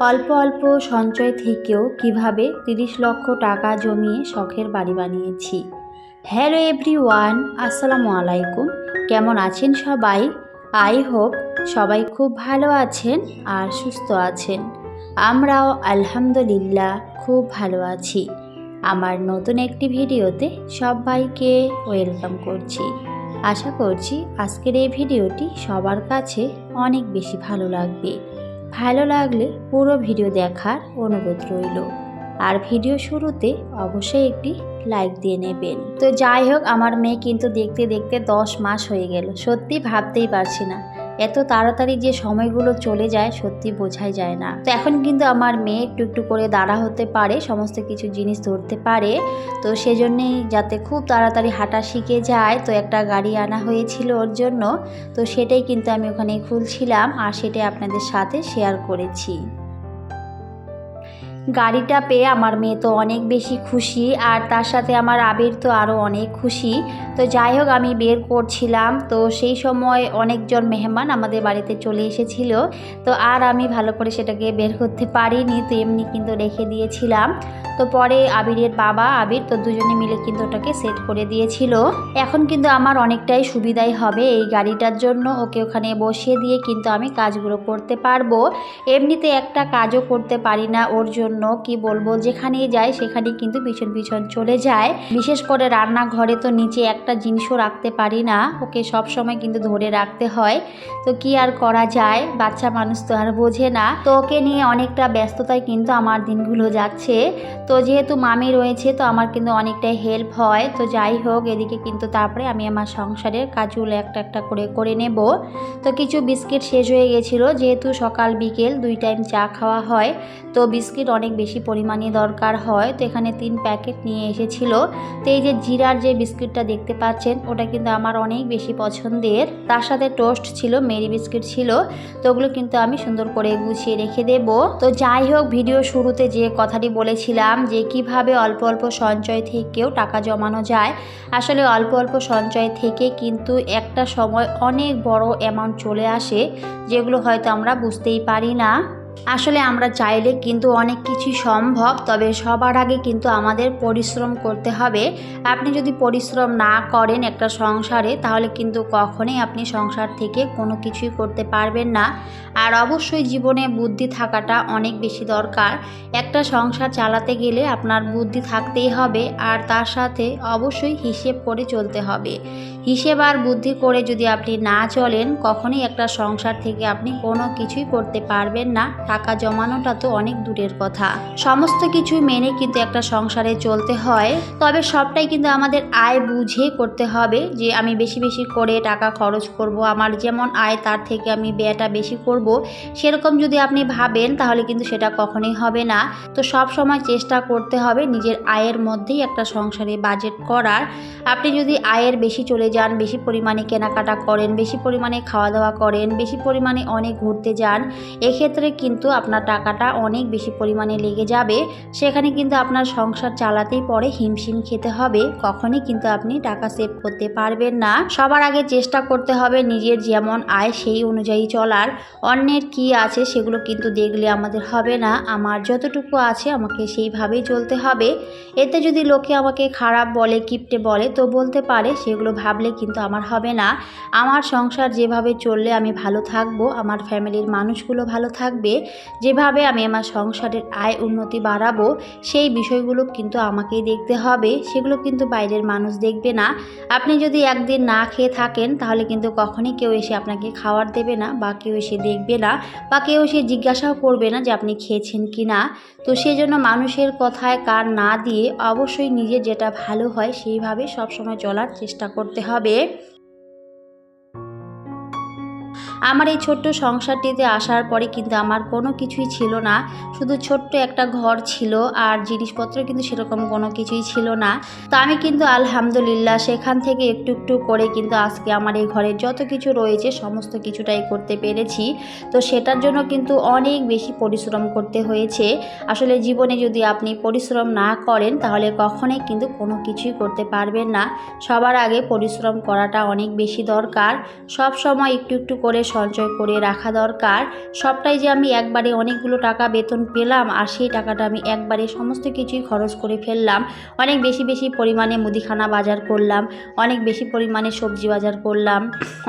অল্প অল্প সঞ্চয় থেকেও কীভাবে তিরিশ লক্ষ টাকা জমিয়ে শখের বাড়ি বানিয়েছি। হ্যালো এভরি ওয়ান আসসালামু আলাইকুম। কেমন আছেন সবাই? আই হোপ সবাই খুব ভালো আছেন আর সুস্থ আছেন। আমরাও আলহামদুলিল্লাহ খুব ভালো আছি। আমার নতুন একটি ভিডিওতে সবাইকে ওয়েলকাম করছি। আশা করছি আজকের এই ভিডিওটি সবার কাছে অনেক বেশি ভালো লাগবে। ভালো লাগলে পুরো ভিডিও দেখার অনুরোধ রইল। আর ভিডিও শুরুতে অবশ্যই একটি লাইক দিয়ে নেবেন। তো যাই হোক, আমার মেয়ে কিন্তু দেখতে দেখতে দশ মাস হয়ে গেল। সত্যি ভাবতেই পারছি না। এত তাড়াতাড়ি যে সময়গুলো চলে যায় সত্যি বোঝাই যায় না। তো এখন কিন্তু আমার মেয়ে একটু একটু করে দাঁড়া হতে পারে, সমস্ত কিছু জিনিস ধরতে পারে। তো সেজন্যেই যাতে খুব তাড়াতাড়ি হাঁটা শিখে যায়। তো একটা গাড়ি আনা হয়েছিল ওর জন্য। তো সেটাই কিন্তু আমি ওখানে খুলছিলাম আর সেটাই আপনাদের সাথে শেয়ার করেছি। গাড়িটা পেয়ে আমার মেয়ে তো অনেক বেশি খুশি আর তার সাথে আমার আবির তো আরও অনেক খুশি। তো যাই হোক, আমি বের করছিলাম। তো সেই সময় অনেকজন মেহমান আমাদের বাড়িতে চলে এসেছিল। তো আর আমি ভালো করে সেটাকে বের করতে পারিনি, তো এমনি কিন্তু রেখে দিয়েছিলাম। তো পরে আবিরের বাবা, আবির তো দুজনে মিলে কিন্তু ওটাকে সেট করে দিয়েছিল। এখন কিন্তু আমার অনেকটাই সুবিধাই হবে এই গাড়িটার জন্য। ওকে ওখানে বসিয়ে দিয়ে কিন্তু আমি কাজগুলো করতে পারব। এমনিতে একটা কাজও করতে পারি না, ওর জন্য কি বলব, যেখানেই যায় সেখানে কিন্তু পিছন পিছন চলে যায়। বিশেষ করে রান্নাঘরে তো নিচে একটা জিনিসও রাখতে পারি না, ওকে সব সময় কিন্তু ধরে রাখতে হয়। তো কি আর করা যায়? বাচ্চা মানুষ তো আর বোঝে না। তো ওকে নিয়ে অনেকটা ব্যস্ততায় কিন্তু আমার দিনগুলো যাচ্ছে। তো যেহেতু মামি রয়েছে, তো আমার কিন্তু অনেকটাই হেল্প হয়। তো যাই হোক, এদিকে কিন্তু তারপরে আমি আমার সংসারের কাজগুলো একটা একটা করে করে নেব। তো কিছু বিস্কিট শেষ হয়ে গেছিল, যেহেতু সকাল বিকেল, দুই টাইম চা খাওয়া হয়। তো বিস্কিট অনেক বেশি পরিমাণে দরকার হয়। তো এখানে তিন প্যাকেট নিয়ে এসেছিল। তো এই যে জিরার যে বিস্কিটটা দেখতে পাচ্ছেন, ওটা কিন্তু আমার অনেক বেশি পছন্দের। তার সাথে টোস্ট ছিল, মেরি বিস্কিট ছিল। তো ওগুলো কিন্তু আমি সুন্দর করে গুছিয়ে রেখে দেব। তো যাই হোক, ভিডিও শুরুতে যে কথাটি বলেছিলাম যে কীভাবে অল্প অল্প সঞ্চয় থেকেও টাকা জমানো যায়। আসলে অল্প অল্প সঞ্চয় থেকে কিন্তু একটা সময় অনেক বড় অ্যামাউন্ট চলে আসে, যেগুলো হয়তো আমরা বুঝতেই পারি না। আসলে আমরা চাইলে কিন্তু অনেক কিছুই সম্ভব, তবে সবার আগে কিন্তু আমাদের পরিশ্রম করতে হবে। আপনি যদি পরিশ্রম না করেন একটা সংসারে, তাহলে কিন্তু কখনোই আপনি সংসার থেকে কোনো কিছুই করতে পারবেন না। আর অবশ্যই জীবনে বুদ্ধি থাকাটা অনেক বেশি দরকার। একটা সংসার চালাতে গেলে আপনার বুদ্ধি থাকতেই হবে, আর তার সাথে অবশ্যই হিসেব করে চলতে হবে। হিসেব আর বুদ্ধি করে যদি আপনি না চলেন, কখনোই একটা সংসার থেকে আপনি কোনো কিছুই করতে পারবেন না। টাকা জমানোটা তো অনেক দূরের কথা। সমস্ত কিছু মেনে কিন্তু একটা সংসারে চলতে হয়। তবে সবটাই কিন্তু আমাদের আয় বুঝে করতে হবে যে আমি বেশি বেশি করে টাকা খরচ করব, আমার যেমন আয় তার থেকে আমি ব্যয়টা বেশি করব। সেরকম যদি আপনি ভাবেন, তাহলে কিন্তু সেটা কখনোই হবে না। তো সব সময় চেষ্টা করতে হবে নিজের আয়ের মধ্যেই একটা সংসারে বাজেট করার। আপনি যদি আয়ের বেশি চলে যান, বেশি পরিমাণে কেনাকাটা করেন, বেশি পরিমাণে খাওয়া দাওয়া করেন, বেশি পরিমাণে অনেক ঘুরতে যান, এক্ষেত্রে কিন্তু আপনার টাকাটা অনেক বেশি পরিমাণে লেগে যাবে। সেখানে কিন্তু আপনার সংসার চালাতেই পরে হিমশিম খেতে হবে, কখনই কিন্তু আপনি টাকা সেভ করতে পারবেন না। সবার আগে চেষ্টা করতে হবে নিজের যেমন আয় সেই অনুযায়ী চলার। অন্যের কি আছে সেগুলো কিন্তু দেখলে আমাদের হবে না, আমার যতটুকু আছে আমাকে সেইভাবেই চলতে হবে। এতে যদি লোকে আমাকে খারাপ বলে, কিপটে বলে, তো বলতে পারে, সেগুলো ভাবলে কিন্তু আমার হবে না। আমার সংসার যেভাবে চললে আমি ভালো থাকব, আমার ফ্যামিলির মানুষগুলো ভালো থাকবে, যেভাবে আমি আমার সংসারের আয় উন্নতি বাড়াবো, সেই বিষয়গুলো কিন্তু আমাকেই দেখতে হবে। সেগুলো কিন্তু বাইরের মানুষ দেখবে না। আপনি যদি একদিন না খেয়ে থাকেন, তাহলে কিন্তু কখনই কেউ এসে আপনাকে খাবার দেবে না বা কেউ এসে দেখবে না বা কেউ এসে জিজ্ঞাসাও করবে না যে আপনি খেয়েছেন কি না তো সেই জন্য মানুষের কথায় কার না দিয়ে অবশ্যই নিজে যেটা ভালো হয়, সেইভাবে সবসময় চলার চেষ্টা করতে হবে। হবে। আমার এই ছোট্ট সংসারটিতে আসার পরে কিন্তু আমার কোনো কিছুই ছিল না। শুধু ছোট্ট একটা ঘর ছিল আর জিনিসপত্র কিন্তু সেরকম কোনো কিছুই ছিল না। তো আমি কিন্তু আলহামদুলিল্লাহ সেখান থেকে একটু একটু করে কিন্তু আজকে আমার এই ঘরে যত কিছু রয়েছে সমস্ত কিছুটাই করতে পেরেছি। তো সেটার জন্য কিন্তু অনেক বেশি পরিশ্রম করতে হয়েছে। আসলে জীবনে যদি আপনি পরিশ্রম না করেন তাহলে কখনোই কিন্তু কোনো কিছুই করতে পারবেন না। সবার আগে পরিশ্রম করাটা অনেক বেশি দরকার। সব সময় একটু একটু করে সঞ্চয় করে রাখা দরকার। সবটাই যে আমি একবারে অনেকগুলো টাকা বেতন পেলাম আর সেই টাকাটা আমি একবারে সমস্ত কিছুই খরচ করে ফেললাম। অনেক বেশি বেশি পরিমাণে মুদিখানা বাজার করলাম, অনেক বেশি পরিমাণে সবজি বাজার করলাম,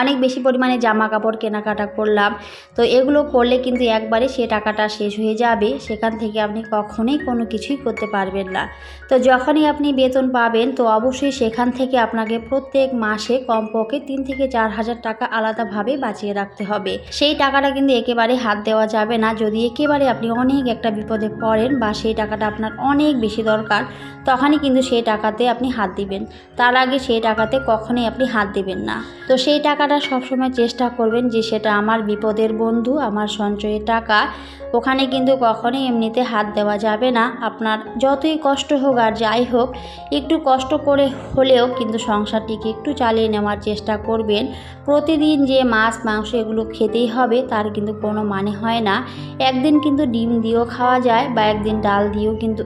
অনেক বেশি পরিমাণে জামা কাপড় কেনাকাটা করলাম। তো এগুলো করলে কিন্তু একবারে সে টাকাটা শেষ হয়ে যাবে, সেখান থেকে আপনি কখনোই কোনো কিছুই করতে পারবেন না। তো যখনই আপনি বেতন পাবেন, তো অবশ্যই সেখান থেকে আপনাকে প্রত্যেক মাসে কমপক্ষে তিন থেকে চার হাজার টাকা আলাদাভাবে বাঁচিয়ে রাখতে হবে। সেই টাকাটা কিন্তু একেবারে হাত দেওয়া যাবে না। যদি একেবারে আপনি অনেক একটা বিপদে পড়েন বা সেই টাকাটা আপনার অনেক বেশি দরকার, তখনই কিন্তু সেই টাকাতে আপনি হাত দিবেন। তার আগে সেই টাকাতে কখনোই আপনি হাত দিবেন না। তো সেই টাকাটা সবসময় চেষ্টা করবেন যে সেটা আমার বিপদের বন্ধু, আমার সঞ্চয়ের টাকা, ওখানে কিন্তু কখনোই এমনিতে হাত দেওয়া যাবে না। আপনার যতই কষ্ট হোক আর যাই হোক, একটু কষ্ট করে হলেও কিন্তু সংসারটিকে একটু চালিয়ে নেওয়ার চেষ্টা করবেন। প্রতিদিন যে মাছ, মাংস এগুলো খেতেই হবে, তার কিন্তু কোনো মানে হয় না। একদিন কিন্তু ডিম দিয়েও খাওয়া যায় বা একদিন ডাল দিয়েও কিন্তু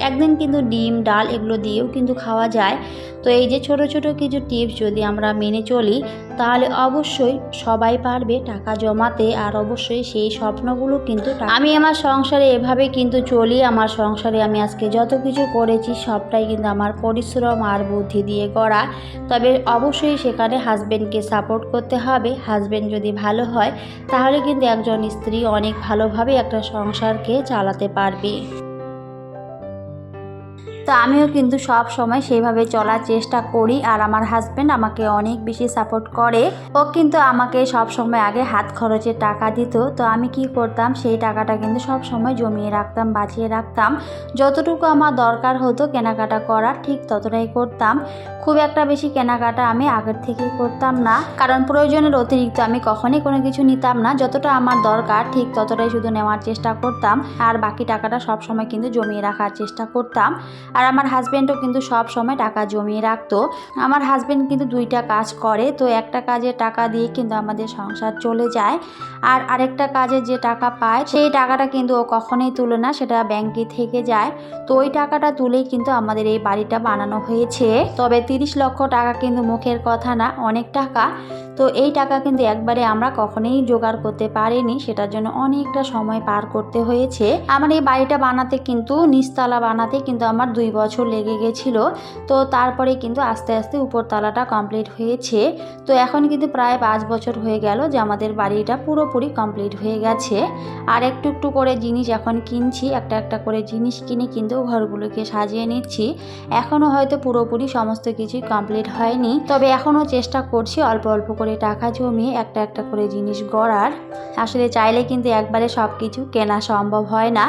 একদিন কিন্তু ডিম, ডাল এগুলো দিয়েও কিন্তু খাওয়া যায়। তো এই যে ছোট ছোট কিছু টিপস যদি আমরা মেনে চলি, তাহলে অবশ্যই সবাই পারবে টাকা জমাতে আর অবশ্যই সেই স্বপ্নগুলো কিন্তু আমি আমার সংসারে এভাবে কিন্তু চলি, আমার সংসারে আমি আজকে যত কিছু করেছি সবটাই কিন্তু আমার পরিশ্রম আর বুদ্ধি দিয়ে করা। তবে অবশ্যই সেখানে হাজব্যান্ডকে সাপোর্ট করতে হবে। হাজব্যান্ড যদি ভালো হয়, তাহলে কিন্তু একজন স্ত্রী অনেক ভালোভাবে একটা সংসারকে চালাতে পারবে। তো আমিও কিন্তু সব সময় সেইভাবে চলার চেষ্টা করি আর আমার হাজব্যান্ড আমাকে অনেক বেশি সাপোর্ট করে। ও কিন্তু আমাকে সব সময় আগে হাত খরচের টাকা দিত। তো আমি কি করতাম, সেই টাকাটা কিন্তু সব সময় জমিয়ে রাখতাম, বাঁচিয়ে রাখতাম। যতটুকু আমার দরকার হতো কেনাকাটা করার, ঠিক ততটাই করতাম। খুব একটা বেশি কেনাকাটা আমি আগের থেকেই করতাম না। কারণ প্রয়োজনের অতিরিক্ত আমি কখনই কোনো কিছু নিতাম না। যতটা আমার দরকার, ঠিক ততটাই শুধু নেওয়ার চেষ্টা করতাম। আর বাকি টাকাটা সব সময় কিন্তু জমিয়ে রাখার চেষ্টা করতাম। আর আমার হাজব্যান্ডও কিন্তু সব সময় টাকা জমিয়ে রাখতো। আমার হাজব্যান্ড কিন্তু দুইটা কাজ করে, তো একটা কাজের টাকা দিয়ে কিন্তু আমাদের সংসার চলে যায়। আর আরেকটা কাজে যে টাকা পায়, সেই টাকাটা কিন্তু ও কখনোই তুলে না, সেটা ব্যাংকে থেকে যায়। তো ওই টাকাটা তুলেই কিন্তু আমাদের এই বাড়িটা বানানো হয়েছে। তবে তিরিশ লক্ষ টাকা কিন্তু মুখের কথা না, অনেক টাকা। তো এই টাকা কিন্তু একবারে আমরা কখনোই জোগাড় করতে পারিনি, সেটার জন্য অনেকটা সময় পার করতে হয়েছে। আমার এই বাড়িটা বানাতে কিন্তু, নিচতলা বানাতে কিন্তু আমার দুই বছর লেগে গেছিল, তো তারপরে কিন্তু আস্তে আস্তে উপরতলাটা কমপ্লিট হয়েছে। তো এখন কিন্তু প্রায় পাঁচ বছর হয়ে গেল যে আমাদের বাড়িটা পুরোপুরি কমপ্লিট হয়ে গেছে। আর একটু একটু করে জিনিস এখন কিনছি, একটা একটা করে জিনিস কিনে কিন্তু ঘরগুলোকে সাজিয়ে নিচ্ছি। এখনও হয়তো পুরোপুরি সমস্ত কিছুই কমপ্লিট হয়নি, তবে এখনও চেষ্টা করছি অল্প অল্প করে টাকা জমিয়ে একটা একটা করে জিনিস গড়ার। আসলে চাইলে কিন্তু একবারে সব কিছু কেনা সম্ভব হয় না।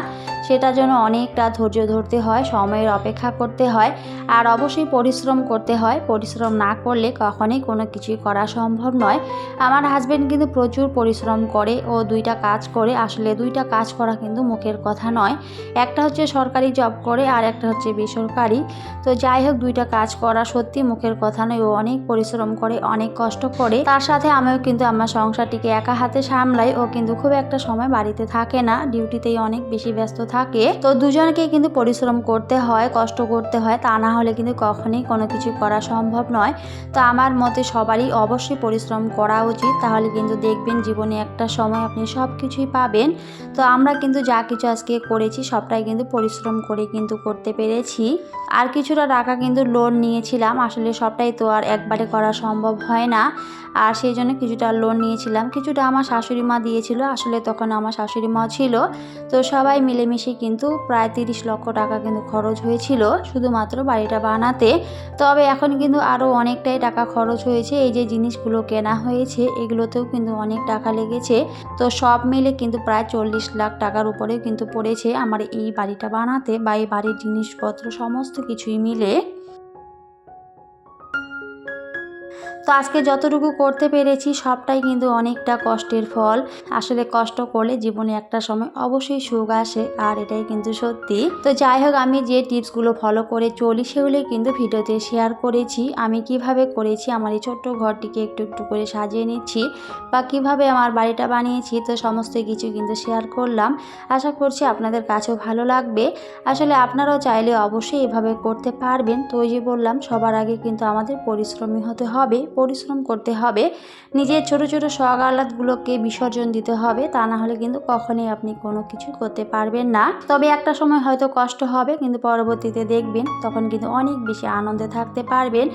সেটার জন্য অনেকটা ধৈর্য ধরতে হয়, সময়ের অপেক্ষা করতে হয় আর অবশ্যই পরিশ্রম করতে হয়। পরিশ্রম না করলে কখনোই কোনো কিছুই করা সম্ভব নয়। আমার হাজব্যান্ড কিন্তু প্রচুর পরিশ্রম করে ও দুইটা কাজ করে। আসলে দুইটা কাজ করা কিন্তু মুখের কথা নয়। একটা হচ্ছে সরকারি জব করে আর একটা হচ্ছে বেসরকারি। তো যাই হোক, দুইটা কাজ করা সত্যি মুখের কথা নয়। ও অনেক পরিশ্রম করে, অনেক কষ্ট করে। তার সাথে আমিও কিন্তু আমার সংসারটিকে একা হাতে সামলাই। ও কিন্তু খুব একটা সময় বাড়িতে থাকে না। ডিউটিতেই অনেক বেশি ব্যস্ত থাকে। তো দুজনকে কিন্তু পরিশ্রম করতে হয়, কষ্ট করতে হয়, তা না হলে কিন্তু কখনই কোনো কিছু করা সম্ভব নয়। তো আমার মতে সবারই অবশ্যই পরিশ্রম করা উচিত। তাহলে কিন্তু দেখবেন জীবনে একটা সময় আপনি সব কিছুই পাবেন। তো আমরা কিন্তু যা কিছু আজকে করেছি, সবটাই কিন্তু পরিশ্রম করে কিন্তু করতে পেরেছি। আর কিছুটা টাকা কিন্তু লোন নিয়েছিলাম। আসলে সবটাই তো আর একবারে করা সম্ভব হয় না। আর সেই জন্য কিছুটা লোন নিয়েছিলাম। কিছুটা আমার শাশুড়ি মা দিয়েছিল। আসলে তখন আমার শাশুড়ি মা ছিল। তো সবাই মিলেমিশে কিন্তু প্রায় তিরিশ লক্ষ টাকা কিন্তু খরচ হয়েছিল শুধুমাত্র বাড়িটা বানাতে। তবে এখন কিন্তু আরও অনেকটাই টাকা খরচ হয়েছে। এই যে জিনিসগুলো কেনা হয়েছে, এগুলোতেও কিন্তু অনেক টাকা লেগেছে। তো সব মিলে কিন্তু প্রায় চল্লিশ লাখ টাকার উপরেও কিন্তু পড়েছে। আমার এই বাড়িটা বানাতে বা এই বাড়ির জিনিসপত্র সমস্ত কিছুই মিলে। তো আজকে যতটুকু করতে পেরেছি, সবটাই কিন্তু অনেকটা কষ্টের ফল। আসলে কষ্ট করলে জীবনে একটা সময় অবশ্যই সুখ আসে, আর এটাই কিন্তু সত্যি। তো যাই হোক, আমি যে টিপসগুলো ফলো করে চলি, সেগুলোই কিন্তু ভিডিওতে শেয়ার করেছি। আমি কীভাবে করেছি, আমার এই ছোট্ট ঘরটিকে একটু একটু করে সাজিয়ে নিচ্ছি বা কীভাবে আমার বাড়িটা বানিয়েছি, তো সমস্ত কিছু কিন্তু শেয়ার করলাম। আশা করছি আপনাদের কাছেও ভালো লাগবে। আসলে আপনারাও চাইলে অবশ্যই এভাবে করতে পারবেন। তো ওই যে বললাম, সবার আগে কিন্তু আমাদের পরিশ্রমী হতে হবে। পরিশ্রম করতে হবে। নিজের ছোট ছোট শখ আহ্লাদগুলোকে বিসর্জন দিতে হবে। তা না হলে কিন্তু কখনোই আপনি কোনো কিছু করতে পারবেন না। তবে একটা সময় হয়তো কষ্ট হবে কিন্তু পরবর্তীতে দেখবেন তখন কিন্তু অনেক বেশি আনন্দে থাকতে পারবেন।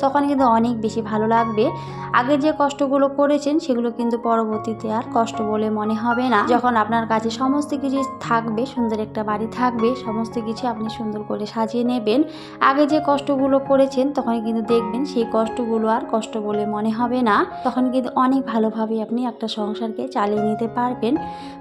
তখন কিন্তু অনেক বেশি ভালো লাগবে। আগে যে কষ্টগুলো করেছেন সেগুলো কিন্তু পরবর্তীতে আর কষ্ট বলে মনে হবে না। যখন আপনার কাছে সমস্ত কিছু থাকবে সুন্দর একটা বাড়ি থাকবে সমস্ত কিছু আপনি সুন্দর করে সাজিয়ে নেবেন। আগে যে কষ্টগুলো করেছেন তখন কিন্তু দেখবেন সেই কষ্টগুলো আর কষ্ট বলে মনে হবে না। তখন কিন্তু অনেক ভালোভাবে আপনি একটা সংসারকে চালিয়ে নিতে পারবেন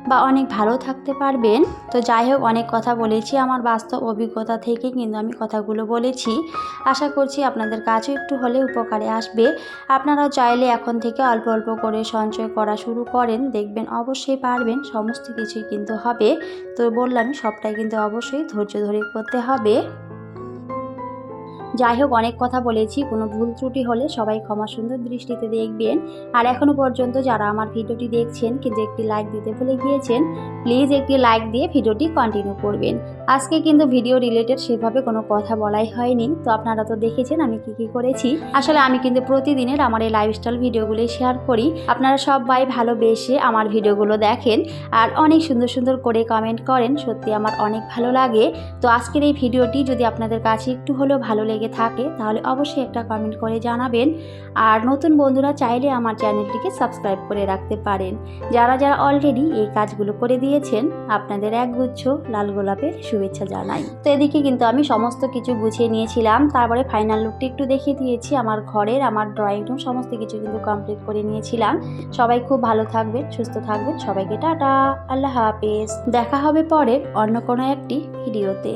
বা অনেক ভালো থাকতে পারবেন। তো যাই হোক, অনেক কথা বলেছি। আমার বাস্তব অভিজ্ঞতা থেকে কিন্তু আমি কথাগুলো বলেছি। আশা করছি আপনাদের কাছেও একটু হলে উপকারে আসবে। আপনারাও চাইলে এখন থেকে অল্প অল্প করে সঞ্চয় করা শুরু করেন। দেখবেন অবশ্যই পারবেন, সমস্ত কিছুই কিন্তু হবে। তো বললাম, সবটাই কিন্তু অবশ্যই ধৈর্য ধরে করতে হবে। যাই হোক, অনেক কথা বলেছি। কোনো ভুল ত্রুটি হলে সবাই ক্ষমা সুন্দর দৃষ্টিতে দেখবেন। আর এখনও পর্যন্ত যারা আমার ভিডিওটি দেখছেন, কিন্তু একটি লাইক দিতে ভুলে গিয়েছেন প্লিজ একটি লাইক দিয়ে ভিডিওটি কন্টিনিউ করবেন। আজকে কিন্তু ভিডিও রিলেটেড সেভাবে কোনো কথা বলাই হয়নি। তো আপনারা তো দেখেছেন আমি কি কি করেছি। আসলে আমি কিন্তু প্রতিদিনের আমার এই লাইফস্টাইল ভিডিওগুলি শেয়ার করি। আপনারা সবাই ভালোবেসে আমার ভিডিওগুলো দেখেন আর অনেক সুন্দর সুন্দর করে কমেন্ট করেন। সত্যি আমার অনেক ভালো লাগে। তো আজকের এই ভিডিওটি যদি আপনাদের কাছে একটু হলেও ভালো লেগে থাকে, তাহলে অবশ্যই একটা কমেন্ট করে জানাবেন। আর নতুন বন্ধুরা চাইলে আমার চ্যানেলটিকে সাবস্ক্রাইব করে রাখতে পারেন। যারা যারা অলরেডি এই কাজগুলো করে দিয়েছেন, আপনাদের একগুচ্ছ লাল গোলাপের শুভেচ্ছা জানাই। তো এদিকে কিন্তু আমি সমস্ত কিছু গুছিয়ে নিয়েছিলাম। তারপরে ফাইনাল লুকটি একটু দেখিয়ে দিয়েছি। আমার ঘরের, আমার ড্রয়িং রুম সমস্ত কিছু কিন্তু কমপ্লিট করে নিয়েছিলাম। সবাই খুব ভালো থাকবেন, সুস্থ থাকবেন। সবাইকে টাটা, আল্লাহ হাফেজ। দেখা হবে পরের অন্য কোনো একটি ভিডিওতে